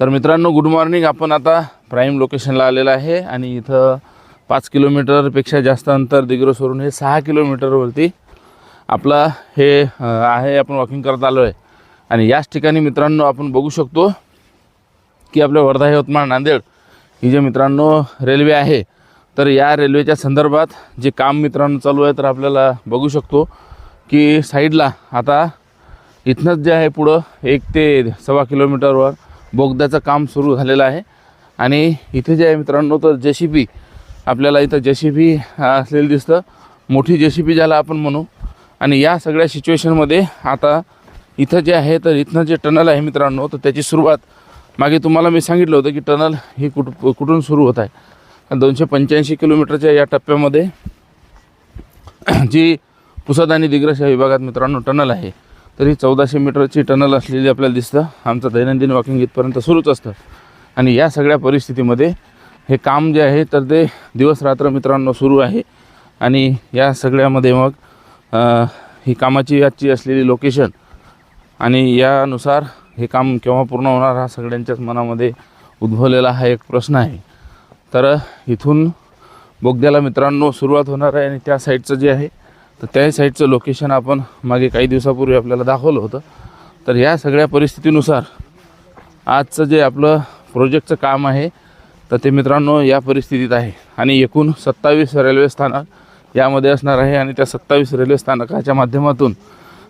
तर मित्रांनो good morning आपण आता प्राईम लोकेशनला आलेलं आहे आणि इथं पाच किलोमीटरपेक्षा जास्त अंतर दिग्रस सोडून हे सहा किलोमीटरवरती आपला हे आहे आपण वॉकिंग करत आलो आहे आणि याच ठिकाणी मित्रांनो आपण बघू शकतो की आपल्या वर्धा यवतमाळ नांदेड ही जे मित्रांनो रेल्वे आहे तर या रेल्वेच्या संदर्भात जे काम मित्रांनो चालू आहे तर आपल्याला बघू शकतो की साईडला आता इथनंच जे आहे पुढं एक ते सव्वा किलोमीटरवर बोगद्याचं काम सुरू झालेलं आहे. आणि इथे जे आहे मित्रांनो तर जे सी बी आपल्याला इथं जे सी बी असलेलं दिसतं. मोठी जे सी बी ज्याला आपण म्हणू. आणि या सगळ्या सिच्युएशनमध्ये आता इथं जे आहे तर इथनं जे टनल आहे मित्रांनो तर त्याची सुरुवात मागे तुम्हाला मी सांगितलं होतं की टनल ही कुठ कुठून सुरू होत आहे. दोनशे पंच्याऐंशी किलोमीटरच्या या टप्प्यामध्ये जी पुसद आणि दिग्रस या विभागात मित्रांनो टनल आहे. तर ही चौदाशे मीटरची टनल असलेली आपल्याला दिसतं. आमचं दैनंदिन वॉकिंग इथपर्यंत सुरूच असतं. आणि या सगळ्या परिस्थितीमध्ये हे काम जे आहे तर ते दिवस रात्र मित्रांनो सुरू आहे. आणि या सगळ्यामध्ये मग ही कामाची आजची असलेली लोकेशन आणि यानुसार हे काम केव्हा पूर्ण होणार हा सगळ्यांच्याच मनामध्ये उद्भवलेला हा एक प्रश्न आहे. तर इथून बोगद्याला मित्रांनो सुरुवात होणार आहे आणि त्या साईडचं जे आहे तर त्या साईडचं लोकेशन आपण मागे काही दिवसापूर्वी आपल्याला दाखवलं होतं. तर या सगळ्या परिस्थितीनुसार आजचं जे आपलं प्रोजेक्टचं काम आहे तर ते मित्रांनो या परिस्थितीत आहे. आणि एकूण सत्तावीस रेल्वे स्थानक यामध्ये असणार आहे आणि त्या सत्तावीस रेल्वे स्थानकाच्या माध्यमातून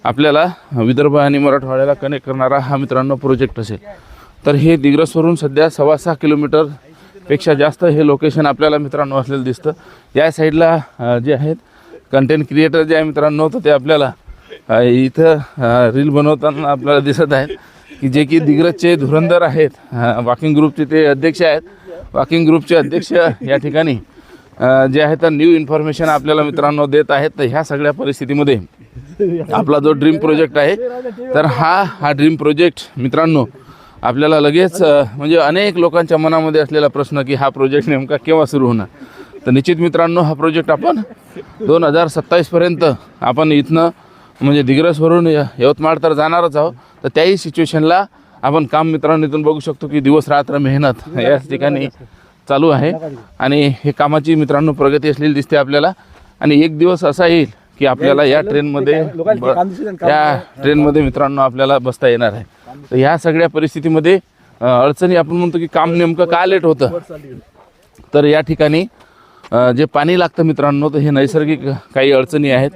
आपल्याला विदर्भ आणि मराठवाड्याला कनेक्ट करणारा हा मित्रांनो प्रोजेक्ट असेल. तर हे दिग्रसवरून सध्या सव्वा सहा किलोमीटरपेक्षा जास्त हे लोकेशन आपल्याला मित्रांनो असलेलं दिसतं. या साईडला जे आहेत कंटेंट क्रिएटर जे आहे मित्रांनो तर ते आपल्याला इथं रील बनवताना आपल्याला दिसत आहेत. की जे की दिग्रजचे धुरंधर आहेत वॉकिंग ग्रुपचे ते अध्यक्ष आहेत. वॉकिंग ग्रुपचे अध्यक्ष या ठिकाणी जे आहे तर न्यू इन्फॉर्मेशन आपल्याला मित्रांनो देत आहेत. तर ह्या सगळ्या परिस्थितीमध्ये आपला जो ड्रीम प्रोजेक्ट आहे तर हा हा ड्रीम प्रोजेक्ट मित्रांनो आपल्याला लगेच म्हणजे अनेक लोकांच्या मनामध्ये असलेला प्रश्न की हा प्रोजेक्ट नेमका केव्हा सुरू होणार? तर निश्चित मित्रांनो हा प्रोजेक्ट आपण दोन हजार सत्तावीसपर्यंत आपण इथनं म्हणजे दिग्रसवरून यवतमाळ तर जाणारच आहोत. तर त्याही सिच्युएशनला आपण काम मित्रांनो इथून बघू शकतो की दिवस रात्र मेहनत याच ठिकाणी चालू आहे. आणि हे कामाची मित्रांनो प्रगती असलेली दिसते आपल्याला. आणि एक दिवस असा येईल की आपल्याला या ट्रेनमध्ये या ट्रेनमध्ये मित्रांनो आपल्याला बसता येणार आहे. तर ह्या सगळ्या परिस्थितीमध्ये अडचणी आपण म्हणतो की काम नेमकं का लेट होतं? तर या ठिकाणी जे पाणी लागतं मित्रांनो तर हे नैसर्गिक काही अडचणी आहेत.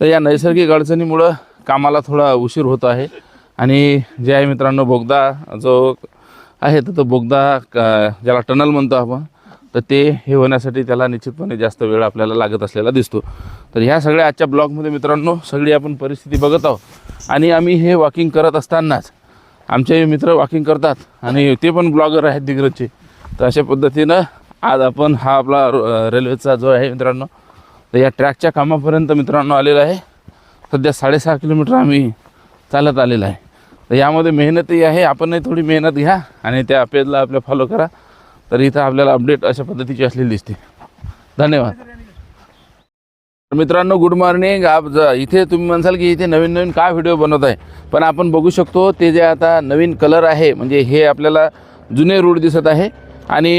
तर या नैसर्गिक अडचणीमुळं कामाला थोडा उशीर होत आहे. आणि जे आहे मित्रांनो बोगदा जो आहे तर तो बोगदा ज्याला टनल म्हणतो आपण तर ते हे होण्यासाठी त्याला निश्चितपणे जास्त वेळ आपल्याला लागत असलेला दिसतो. तर ह्या सगळ्या आजच्या ब्लॉगमध्ये मित्रांनो सगळी आपण परिस्थिती बघत आहोत. आणि आम्ही हे वॉकिंग करत असतानाच आमचे मित्र वॉकिंग करतात. आणि ते पण ब्लॉगर आहेत दिग्रजचे. तर अशा पद्धतीनं आज आपण हा आपला रेल्वेचा जो आहे मित्रांनो तर या ट्रॅकच्या कामापर्यंत मित्रांनो आलेला आहे. सध्या साडेसहा किलोमीटर आम्ही चालत आलेला आहे. तर यामध्ये मेहनतही आहे आपणही थोडी मेहनत घ्या आणि त्या पेजला आपल्या फॉलो करा. तर इथं आपल्याला अपडेट अशा पद्धतीची असलेली दिसते. धन्यवाद. मित्रांनो गुड मॉर्निंग आप इथे तुम्ही म्हणसाल की इथे नवीन नवीन का व्हिडिओ बनवत आहे? पण आपण बघू शकतो ते जे आता नवीन कलर आहे म्हणजे हे आपल्याला जुने रूट दिसत आहे. आणि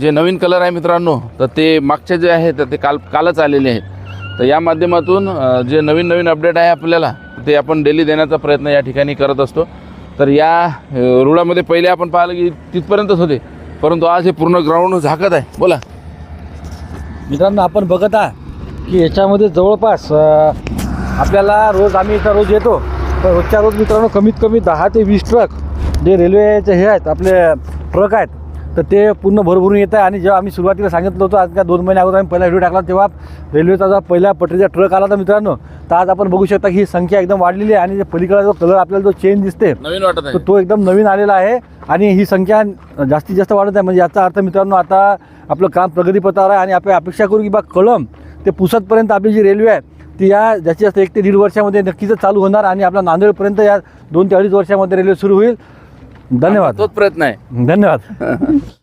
जे नवीन कलर आहे मित्रांनो तर ते मागचे जे आहे तर ते काल कालच आलेले आहेत. तर या माध्यमातून जे नवीन नवीन अपडेट आहे आपल्याला ते आपण डेली देण्याचा प्रयत्न या ठिकाणी करत असतो. तर या रुळामध्ये पहिले आपण पाहिलं की तिथपर्यंतच होते परंतु आज हे पूर्ण ग्राउंड झाकत आहे. बोला. मित्रांनो आपण बघत आहात की याच्यामध्ये जवळपास आपल्याला रोज आम्ही इथं रोज येतो तर रोजच्या रोज मित्रांनो कमीत कमी दहा ते वीस ट्रक जे रेल्वेचे हे आहेत आपले ट्रक आहेत तर ते पूर्ण भरभरून येत आहे. आणि जेव्हा आम्ही सुरुवातीला सांगितलं होतं आज का दोन महिने अगोदर आम्ही पहिला व्हिडिओ टाकला तेव्हा रेल्वेचा जो पहिला पटरीचा ट्रक आला तर मित्रांनो तर आज आपण बघू शकता की ही संख्या एकदम वाढलेली आहे. आणि जे पलीकडे जो कलर आपल्याला जो चेंज दिसते नवीन वाटत तर तो एकदम नवीन आलेला आहे. आणि ही संख्या जास्तीत जास्त वाढत आहे. म्हणजे याचा अर्थ मित्रांनो आता आपलं काम प्रगतीपथावर आहे. आणि आपण अपेक्षा करू की बा कळम ते पुसदपर्यंत आपली जी रेल्वे आहे ती या जास्तीत जास्त एक ते दीड वर्षामध्ये नक्कीच चालू होणार. आणि आपला नांदेडपर्यंत या दोन ते अडीच वर्षामध्ये रेल्वे सुरू होईल. धन्यवाद. तोच प्रयत्न आहे. धन्यवाद.